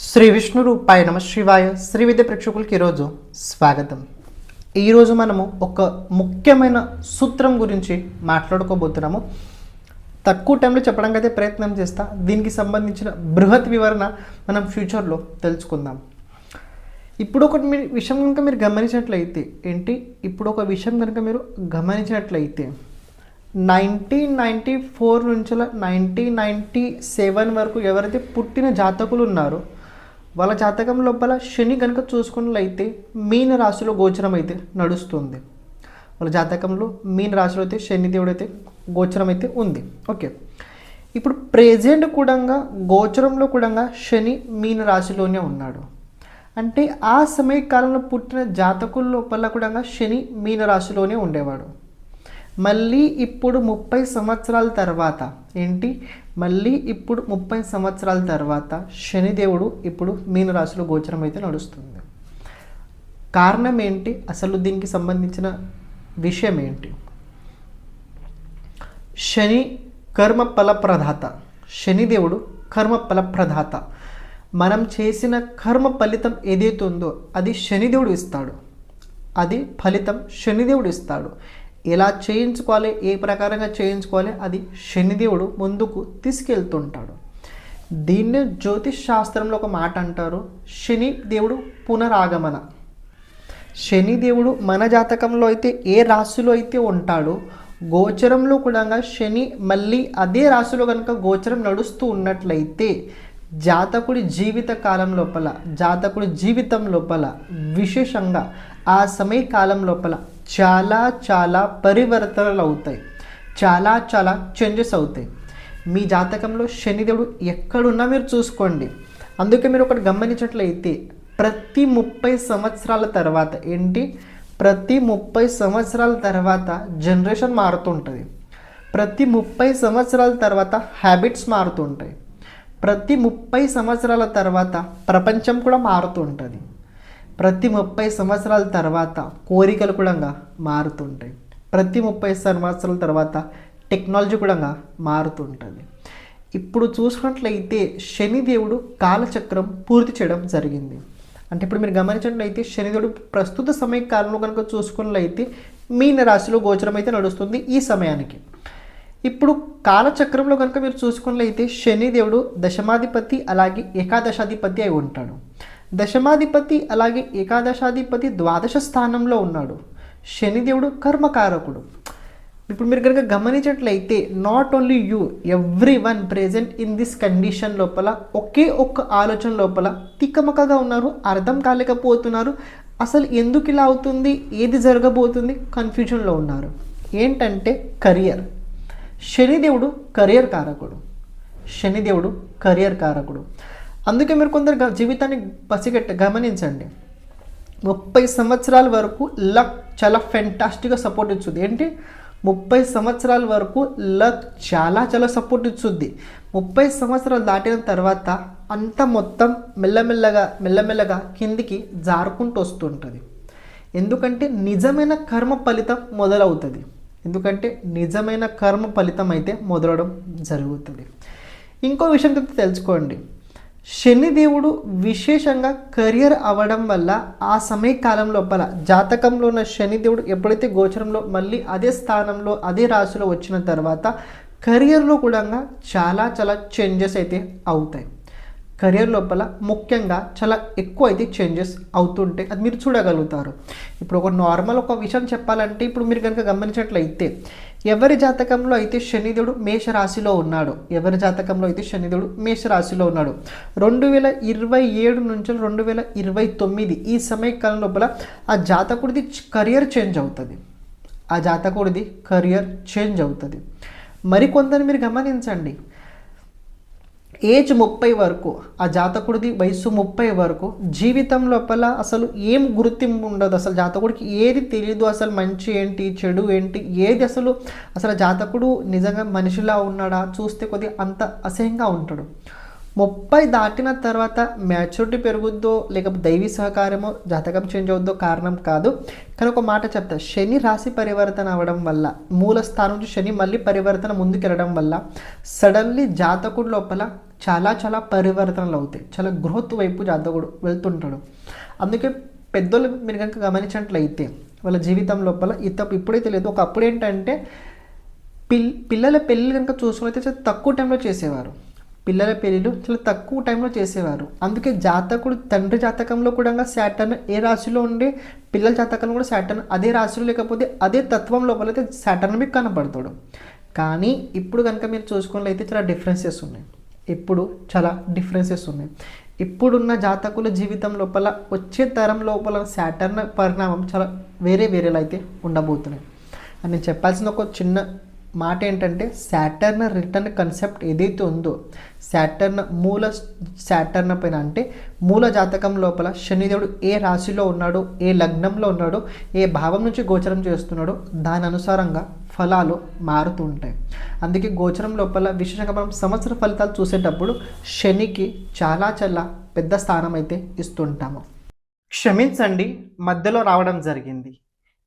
శ్రీ విష్ణు రూపాయ నమ శివాయ శ్రీ విద్య ప్రేక్షకులకి ఈరోజు స్వాగతం. ఈరోజు మనము ఒక ముఖ్యమైన సూత్రం గురించి మాట్లాడుకోబోతున్నాము. తక్కువ టైంలో చెప్పడానికి అయితే ప్రయత్నం చేస్తా. దీనికి సంబంధించిన బృహత్ వివరణ మనం ఫ్యూచర్లో తెలుసుకుందాం. ఇప్పుడు ఒకటి మీ విషయం కనుక మీరు గమనించినట్లయితే ఏంటి? ఇప్పుడు ఒక విషయం కనుక మీరు గమనించినట్లయితే నైన్టీన్ నైంటీ ఫోర్ నుంచి నైన్టీన్ నైంటీ సెవెన్ వరకు ఎవరైతే పుట్టిన జాతకులు ఉన్నారో వాళ్ళ జాతకం లోపల శని కనుక చూసుకున్నట్లయితే మీన రాశిలో గోచరం అయితే నడుస్తుంది. వాళ్ళ జాతకంలో మీన రాశిలో అయితే శని దేవుడు అయితే గోచరం అయితే ఉంది. ఓకే. ఇప్పుడు ప్రెజెంట్ కూడా గోచరంలో కూడా శని మీన రాశిలోనే ఉన్నాడు. అంటే ఆ సమయకాలంలో పుట్టిన జాతకుల లోపల కూడా శని మీన రాశిలోనే ఉండేవాడు. మళ్ళీ ఇప్పుడు ముప్పై సంవత్సరాల తర్వాత. ఏంటి? మళ్ళీ ఇప్పుడు ముప్పై సంవత్సరాల తర్వాత శనిదేవుడు ఇప్పుడు మీనరాశిలో గోచరం అయితే నడుస్తుంది. కారణం ఏంటి? అసలు దీనికి సంబంధించిన విషయం ఏంటి? శని కర్మ ఫలప్రదాత శనిదేవుడు కర్మ ఫలప్రదాత మనం చేసిన కర్మ ఫలితం ఏదైతే ఉందో అది శనిదేవుడు ఇస్తాడు. అది ఫలితం శనిదేవుడు ఇస్తాడు. ఎలా చేయించుకోవాలి ఏ ప్రకారంగా చేయించుకోవాలి అది శనిదేవుడు ముందుకు తీసుకెళ్తుంటాడు. దీన్ని జ్యోతిష్ శాస్త్రంలో ఒక మాట అంటారు శని దేవుడు పునరాగమన. శని దేవుడు మన జాతకంలో అయితే ఏ రాశిలో అయితే ఉంటాడో గోచరంలో కూడా శని మళ్ళీ అదే రాశిలో కనుక గోచరం నడుస్తూ ఉన్నట్లయితే జాతకుడి జీవిత కాలం లోపల జాతకుడి జీవితం లోపల విశేషంగా ఆ సమయ కాలం లోపల చాలా చాలా పరివర్తనలు అవుతాయి. చాలా చాలా చేంజెస్ అవుతాయి. మీ జాతకంలో శనిదేవుడు ఎక్కడున్నా మీరు చూసుకోండి. అందుకే మీరు ఒకటి గమనించినట్లయితే ప్రతి ముప్పై సంవత్సరాల తర్వాత ఏంటి? ప్రతి ముప్పై సంవత్సరాల తర్వాత జనరేషన్ మారుతుంటుంది ప్రతి ముప్పై సంవత్సరాల తర్వాత హ్యాబిట్స్ మారుతుంటాయి ప్రతి ముప్పై సంవత్సరాల తర్వాత ప్రపంచం కూడా మారుతూ ఉంటుంది. ప్రతి ముప్పై సంవత్సరాల తర్వాత కోరికలు కూడా మారుతుంటాయి ప్రతి ముప్పై సంవత్సరాల తర్వాత టెక్నాలజీ కూడా మారుతుంటుంది ఇప్పుడు చూసినట్లయితే శనిదేవుడు కాలచక్రం పూర్తి చేయడం జరిగింది. అంటే ఇప్పుడు మీరు గమనించినట్లయితే శనిదేవుడు ప్రస్తుత సమయ కాలంలో కనుక చూసుకున్నట్లయితే మీన రాశిలో గోచరం అయితే నడుస్తుంది ఈ సమయానికి. ఇప్పుడు కాలచక్రంలో కనుక మీరు చూసుకున్నట్లయితే శనిదేవుడు దశమాధిపతి అలాగే ఏకాదశాధిపతి అయి ఉంటాడు. దశమాధిపతి అలాగే ఏకాదశాధిపతి ద్వాదశ స్థానంలో ఉన్నాడు. శనిదేవుడు కర్మకారకుడు. ఇప్పుడు మీరు కనుక గమనించినట్లయితే not only you everyone present in this condition లోపల ఒకే ఒక్క ఆలోచన లోపల తిక్కమక్కగా ఉన్నారు అర్థం కాలేకపోతున్నారు. అసలు ఎందుకు ఇలా అవుతుంది? ఏది జరగబోతుంది? కన్ఫ్యూజన్లో ఉన్నారు. ఏంటంటే కెరియర్ శనిదేవుడు కెరియర్ కారకుడు. శనిదేవుడు కెరియర్ కారకుడు. అందుకే మీరు కొందరు జీవితాన్ని పసిగట్ట గమనించండి. ముప్పై సంవత్సరాల వరకు లక్ చాలా ఫెంటాస్టిక్గా సపోర్ట్ ఇచ్చుద్ది. ఏంటి? ముప్పై సంవత్సరాల వరకు లక్ చాలా చాలా సపోర్ట్ ఇచ్చుద్ది. ముప్పై సంవత్సరాలు దాటిన తర్వాత అంత మొత్తం మెల్లమెల్లగా మెల్లమెల్లగా కిందికి జారుకుంటూ వస్తుంటుంది. ఎందుకంటే నిజమైన కర్మ ఫలితం మొదలవుతుంది. ఎందుకంటే నిజమైన కర్మ ఫలితం అయితే మొదలవడం జరుగుతుంది. ఇంకో విషయం చెప్తే తెలుసుకోండి. శనిదేవుడు విశేషంగా కెరియర్ అవ్వడం వల్ల ఆ సమయకాలం లోపల జాతకంలో ఉన్న శనిదేవుడు ఎప్పుడైతే గోచరంలో మళ్ళీ అదే స్థానంలో అదే రాశిలో వచ్చిన తర్వాత కెరియర్లో కూడా చాలా చాలా చేంజెస్ అయితే అవుతాయి. కెరియర్ లోపల ముఖ్యంగా చాలా ఎక్కువ అయితే చేంజెస్ అవుతుంటాయి అది మీరు చూడగలుగుతారు. ఇప్పుడు ఒక నార్మల్ ఒక విషయం చెప్పాలంటే ఇప్పుడు మీరు కనుక గమనించినట్లయితే ఎవరి జాతకంలో అయితే శనిదేవుడు మేషరాశిలో ఉన్నాడు ఎవరి జాతకంలో అయితే శనిదేవుడు మేషరాశిలో ఉన్నాడు రెండు వేల ఇరవై ఏడు నుంచి రెండు వేల ఇరవై తొమ్మిది ఈ సమయకాలం లోపల ఆ జాతకుడిది కెరియర్ చేంజ్ అవుతుంది. ఆ జాతకుడిది కెరియర్ చేంజ్ అవుతుంది. మరికొందరు మీరు గమనించండి. ఏజ్ ముప్పై వరకు ఆ జాతకుడిది వయసు ముప్పై వరకు జీవితం లోపల అసలు ఏం గుర్తింపు ఉండదు అసలు జాతకుడికి ఏది తెలియదు అసలు మంచి ఏంటి చెడు ఏంటి ఏది అసలు అసలు జాతకుడు నిజంగా మనిషిలా ఉన్నాడా చూస్తే కొద్దిగా అంత అసహ్యంగా ఉంటాడు. ముప్పై దాటిన తర్వాత మ్యాచ్యూరిటీ పెరుగుద్దో లేకపోతే దైవీ సహకారమో జాతకం చేంజ్ అవుద్దో కారణం కాదు. కానీ ఒక మాట చెప్తా. శని రాశి పరివర్తన అవ్వడం వల్ల మూల స్థానం నుంచి శని మళ్ళీ పరివర్తన ముందుకెళ్ళడం వల్ల సడన్లీ జాతకుడు లోపల చాలా చాలా పరివర్తనలు అవుతాయి. చాలా గ్రోత్ వైపు జాతకుడు వెళ్తుంటాడు. అందుకే పెద్దోళ్ళు మీరు కనుక గమనించినట్లయితే వాళ్ళ జీవితం లోపల ఇత ఇప్పుడైతే లేదు. ఒకప్పుడు ఏంటంటే పిల్ పిల్లల పెళ్ళి కనుక చూసుకున్నైతే తక్కువ టైంలో చేసేవారు. పిల్లల పెళ్ళిళ్ళు చాలా తక్కువ టైంలో చేసేవారు. అందుకే జాతకుడు తండ్రి జాతకంలో కూడా శాటర్న్ ఏ రాశిలో ఉండే పిల్లల జాతకంలో కూడా శాటర్న్ అదే రాశిలో లేకపోతే అదే తత్వం లోపల అయితే శాటర్న్ మీకు కనపడతాడు కానీ ఇప్పుడు కనుక మీరు చూసుకున్నట్లయితే చాలా డిఫరెన్సెస్ ఉన్నాయి. ఇప్పుడు చాలా డిఫరెన్సెస్ ఉన్నాయి. ఇప్పుడున్న జాతకుల జీవితం లోపల వచ్చే తరం లోపల శాటర్న్ పరిణామం చాలా వేరే వేరేలా అయితే ఉండబోతున్నాయి. అని నేను చెప్పాల్సిన ఒక చిన్న మాట ఏంటంటే శాటర్న్ రిటర్న్ కన్సెప్ట్ ఏదైతే ఉందో శాటర్న్ మూల శాటర్న్ పైన అంటే మూల జాతకం లోపల శనిదేవుడు ఏ రాశిలో ఉన్నాడో ఏ లగ్నంలో ఉన్నాడో ఏ భావం నుంచి గోచరం చేస్తున్నాడో దాని అనుసారంగా ఫలాలు మారుతూ ఉంటాయి. అందుకే గోచరం లోపల విశేషంగా మనం సంవత్సర ఫలితాలు చూసేటప్పుడు శనికి చాలా చాలా పెద్ద స్థానం అయితే ఇస్తుంటాము. క్షమించండి మధ్యలో రావడం జరిగింది.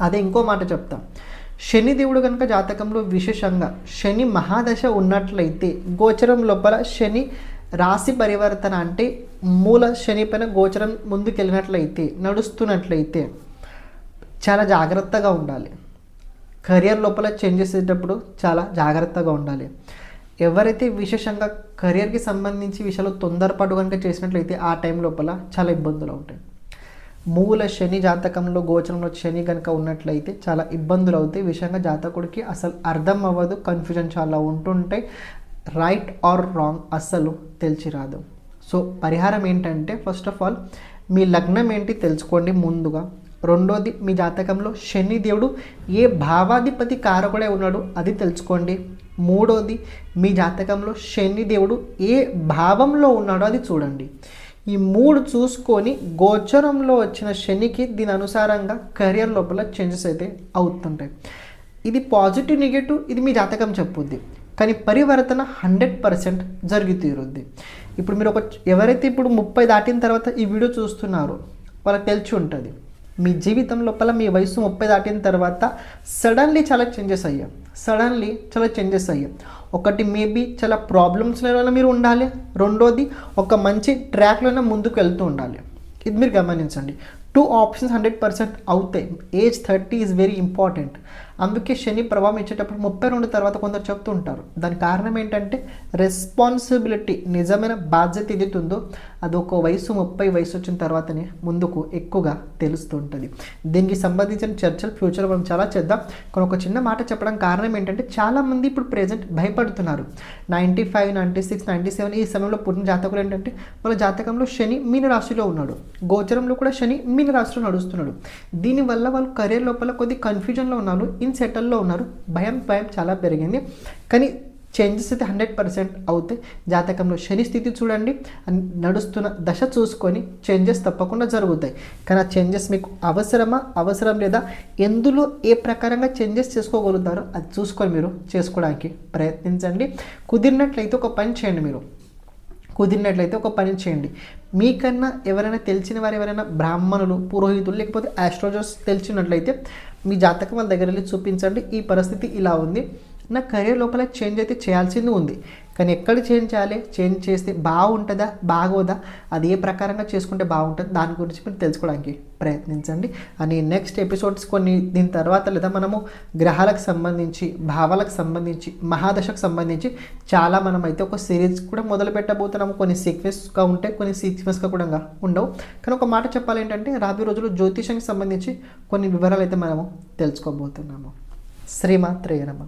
అదే ఇంకో మాట చెప్తాం. శని దేవుడు కనుక జాతకంలో విశేషంగా శని మహాదశ ఉన్నట్లయితే గోచరం లోపల శని రాశి పరివర్తన అంటే మూల శని పైన గోచరం ముందుకెళ్ళినట్లయితే నడుస్తున్నట్లయితే చాలా జాగ్రత్తగా ఉండాలి. కెరియర్ లోపల చేంజ్ చేసేటప్పుడు చాలా జాగ్రత్తగా ఉండాలి. ఎవరైతే విశేషంగా కెరియర్కి సంబంధించి విషయాలు తొందరపాటు కనుక చేసినట్లయితే ఆ టైం లోపల చాలా ఇబ్బందులు ఉంటాయి మూల శని జాతకంలో గోచరంలో శని కనుక ఉన్నట్లయితే చాలా ఇబ్బందులు అవుతాయి. విషయంగా జాతకుడికి అసలు అర్థం అవ్వదు కన్ఫ్యూజన్ చాలా ఉంటుంటాయి రైట్ ఆర్ రాంగ్ అస్సలు తెలిసి రాదు సో పరిహారం ఏంటంటే ఫస్ట్ ఆఫ్ ఆల్ మీ లగ్నం ఏంటి తెలుసుకోండి ముందుగా. రెండోది మీ జాతకంలో శని దేవుడు ఏ భావాధిపతి కారకుడే ఉన్నాడు అది తెలుసుకోండి. మూడోది మీ జాతకంలో శని దేవుడు ఏ భావంలో ఉన్నాడో అది చూడండి. ఈ మూడు చూసుకొని గోచరంలో వచ్చిన శనికి దీని అనుసారంగా కెరియర్ లోపల చేంజెస్ అయితే అవుతుంటాయి. ఇది పాజిటివ్ నెగిటివ్ ఇది మీ జాతకం చెప్పుద్ది. కానీ పరివర్తన హండ్రెడ్ పర్సెంట్ జరిగి తీరుద్ది. ఇప్పుడు మీరు ఒక ఎవరైతే ఇప్పుడు ముప్పై దాటిన తర్వాత ఈ వీడియో చూస్తున్నారో వాళ్ళకి తెలిసి ఉంటుంది. మీ జీవితం లోపల మీ వయసు ముప్పై దాటిన తర్వాత సడన్లీ చాలా చేంజెస్ అయ్యాయి. సడన్లీ చాలా చేంజెస్ అయ్యాయి. ఒకటి మేబీ చాలా ప్రాబ్లమ్స్లలో మీరు ఉండాలి. రెండోది ఒక మంచి ట్రాక్లోనే ముందుకు వెళ్తూ ఉండాలి. ఇది మీరు గమనించండి. టూ ఆప్షన్స్ హండ్రెడ్ పర్సెంట్ అవుతాయి. Age thirty is very important అందుకే శని ప్రభావం ఇచ్చేటప్పుడు ముప్పై రెండు తర్వాత కొందరు చెప్తూ ఉంటారు. దాని కారణం ఏంటంటే రెస్పాన్సిబిలిటీ నిజమైన బాధ్యత ఏదైతే అది ఒక వయసు ముప్పై వయసు వచ్చిన తర్వాతనే ముందుకు ఎక్కువగా తెలుస్తుంటుంది దీనికి సంబంధించిన చర్చలు ఫ్యూచర్ మనం చాలా చేద్దాం. కానీ ఒక చిన్న మాట చెప్పడం కారణం ఏంటంటే చాలామంది ఇప్పుడు ప్రెజెంట్ భయపడుతున్నారు. Ninety five ninety six ninety seven ఈ సమయంలో పుట్టిన జాతకులు ఏంటంటే వాళ్ళ జాతకంలో శని మీన రాశిలో ఉన్నాడు. గోచరంలో కూడా శని మీన రాశిలో నడుస్తున్నాడు. దీనివల్ల వాళ్ళు కెరీర్ లోపల కొద్ది కన్ఫ్యూజన్లో ఉన్నారు. ఇన్ సెటిల్లో ఉన్నారు. భయం భయం చాలా పెరిగింది. కానీ చేంజెస్ అయితే హండ్రెడ్ పర్సెంట్ అవుతాయి. జాతకంలో శని స్థితి చూడండి. నడుస్తున్న దశ చూసుకొని చేంజెస్ తప్పకుండా జరుగుతాయి. కానీ ఆ చేంజెస్ మీకు అవసరమా? అవసరం లేదా? ఎందులో ఏ ప్రకారంగా చేంజెస్ చేసుకోగలుగుతారో అది చూసుకొని మీరు చేసుకోవడానికి ప్రయత్నించండి. కుదిరినట్లయితే ఒక పని చేయండి మీరు. కుదిరినట్లయితే ఒక పని చేయండి. మీకన్నా ఎవరైనా తెలిసిన వారు ఎవరైనా బ్రాహ్మణులు పురోహితులు లేకపోతే ఆస్ట్రాలజర్స్ తెలిసినట్లయితే మీ జాతకం వాళ్ళ దగ్గర వెళ్ళి చూపించండి. ఈ పరిస్థితి ఇలా ఉంది. నా కెరీర్ లోపల చేంజ్ అయితే చేయాల్సింది ఉంది. కానీ ఎక్కడ చేంజ్ చేయాలి? చేంజ్ చేస్తే బాగుంటుందా? బాగోదా? అది ఏ ప్రకారంగా చేసుకుంటే బాగుంటుంది? దాని గురించి మీరు తెలుసుకోవడానికి ప్రయత్నించండి. అని నెక్స్ట్ ఎపిసోడ్స్ కొన్ని దీని తర్వాత లేదా మనము గ్రహాలకు సంబంధించి భావాలకు సంబంధించి మహాదశకు సంబంధించి చాలా మనం అయితే ఒక సిరీస్ కూడా మొదలు పెట్టబోతున్నాము. కొన్ని సీక్వెన్స్గా ఉంటాయి కొన్ని సీక్వెన్స్గా కూడా ఉండవు. కానీ ఒక మాట చెప్పాలి ఏంటంటే రాబోయే రోజుల్లో జ్యోతిషానికి సంబంధించి కొన్ని వివరాలు అయితే మనము తెలుసుకోబోతున్నాము. శ్రీమాత్రేయ నమ.